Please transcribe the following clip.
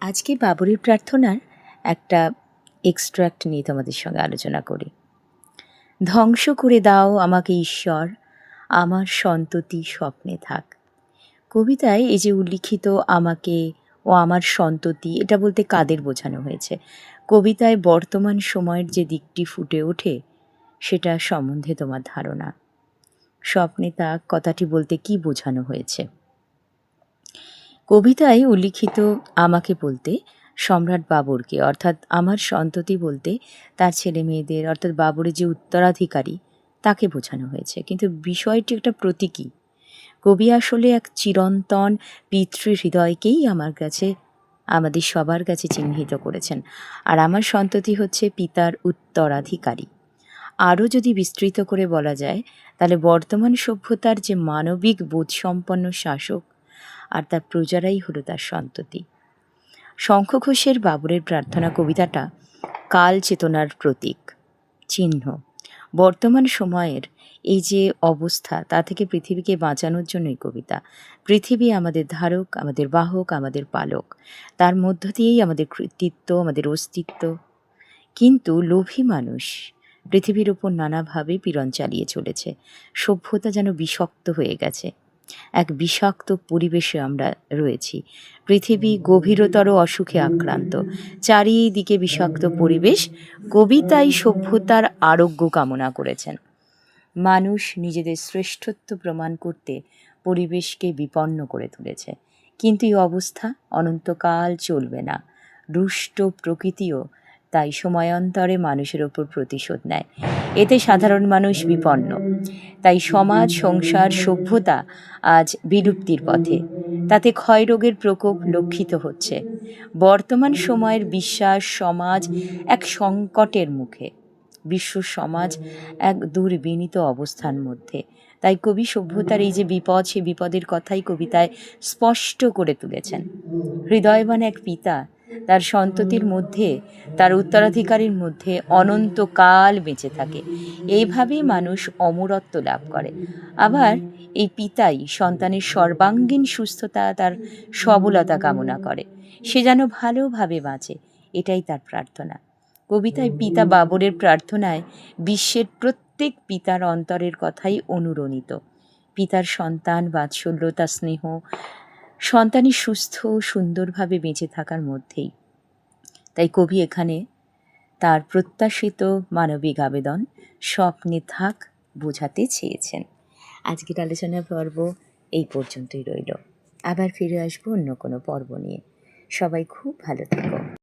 আজকে বাবরের প্রার্থনার একটা এক্সট্র্যাক্ট নিয়ে তোমাদের সঙ্গে আলোচনা করি। ধ্বংস করে দাও আমাকে ঈশ্বর, আমার সন্ততি স্বপ্নে থাক। কবিতায় এই যে উল্লিখিত আমাকে ও আমার সন্ততি, এটা বলতে কাদের বোঝানো হয়েছে? কবিতায় বর্তমান সময়ের যে দিকটি ফুটে ওঠে, সেটা সম্বন্ধে তোমার ধারণা। স্বপ্নে তাক কথাটি বলতে কি বোঝানো হয়েছে? কবিতায় উল্লিখিত আমাকে বলতে, সম্রাট বাবরকে, অর্থাৎ আমার সন্ততি বলতে, তার ছেলে মেয়েদের, অর্থাৎ বাবরের যে উত্তরাধিকারী, তাকে বোঝানো হয়েছে। কিন্তু বিষয়টি একটা প্রতীকী। কবি আসলে এক চিরন্তন পিতৃ হৃদয়কেই আমার কাছে, আমাদের সবার কাছে চিহ্নিত করেছেন। আর আমার সন্ততি হচ্ছে পিতার উত্তরাধিকারী। আরও যদি বিস্তৃত করে বলা যায়, তাহলে বর্তমান সভ্যতার যে মানবিক বোধসম্পন্ন শাসক আর তার প্রজারাই হলো তার সন্ততি। শঙ্খ ঘোষের বাবরের প্রার্থনা কবিতাটা কাল চেতনার প্রতীক, চিহ্ন। বর্তমান সময়ের এই যে অবস্থা, তা থেকে পৃথিবীকে বাঁচানোর জন্যই কবিতা। পৃথিবী আমাদের ধারক, আমাদের বাহক, আমাদের পালক। তার মধ্য দিয়েই আমাদের কৃতিত্ব, আমাদের অস্তিত্ব। কিন্তু লোভী মানুষ পৃথিবীর ওপর নানাভাবে পীড়ন চালিয়ে চলেছে। সভ্যতা যেন বিষক্ত হয়ে গেছে। এক বিষাক্ত পরিবেশে আমরা রয়েছি। পৃথিবী গভীরতর অসুখে আক্রান্ত। চারিদিকে বিষাক্ত পরিবেশ, কবিতাই সভ্যতার আরোগ্য কামনা করেছেন। মানুষ নিজেদের শ্রেষ্ঠত্ব প্রমাণ করতে পরিবেশকে বিপন্ন করে তুলেছে। কিন্তু এই অবস্থা অনন্তকাল চলবে না। রুষ্ট প্রকৃতিও তাই সময়ান্তরে মানুষের ওপর প্রতিশোধ নেয়। এতে সাধারণ মানুষ বিপন্ন। তাই সমাজ, সংসার, সভ্যতা আজ বিলুপ্তির পথে। তাতে ক্ষয়রোগের প্রকোপ লক্ষিত হচ্ছে। বর্তমান সময়ের বিশ্বাস সমাজ এক সংকটের মুখে। বিশ্ব সমাজ এক দুর্বিনীত অবস্থার মধ্যে। তাই কবি সভ্যতার এই যে বিপদ, সে বিপদের কথাই কবিতায় স্পষ্ট করে তুলেছেন। হৃদয়বান এক পিতা তার সন্ততির মধ্যে, তার উত্তরাধিকারীর মধ্যে অনন্তকাল বেঁচে থাকে। এইভাবেই মানুষ অমরত্ব লাভ করে। আবার এই পিতাই সন্তানের সর্বাঙ্গীন সুস্থতা, তার সবলতা কামনা করে। সে যেন ভালোভাবে বাঁচে, এটাই তার প্রার্থনা। কবিতায় পিতা বাবরের প্রার্থনায় বিশ্বের প্রত্যেক পিতার অন্তরের কথাই অনুরণিত। পিতার সন্তান বাৎসল্যতা স্নেহ সন্তানের সুস্থ, সুন্দরভাবে বেঁচে থাকার মধ্যেই। তাই কবি এখানে তার প্রত্যাশিত মানবিক আবেদন স্বপ্নে থাক বোঝাতে চেয়েছেন। আজকের আলোচনা পর্ব এই পর্যন্তই রইল। আবার ফিরে আসব অন্য কোনো পর্ব নিয়ে। সবাই খুব ভালো থেকো।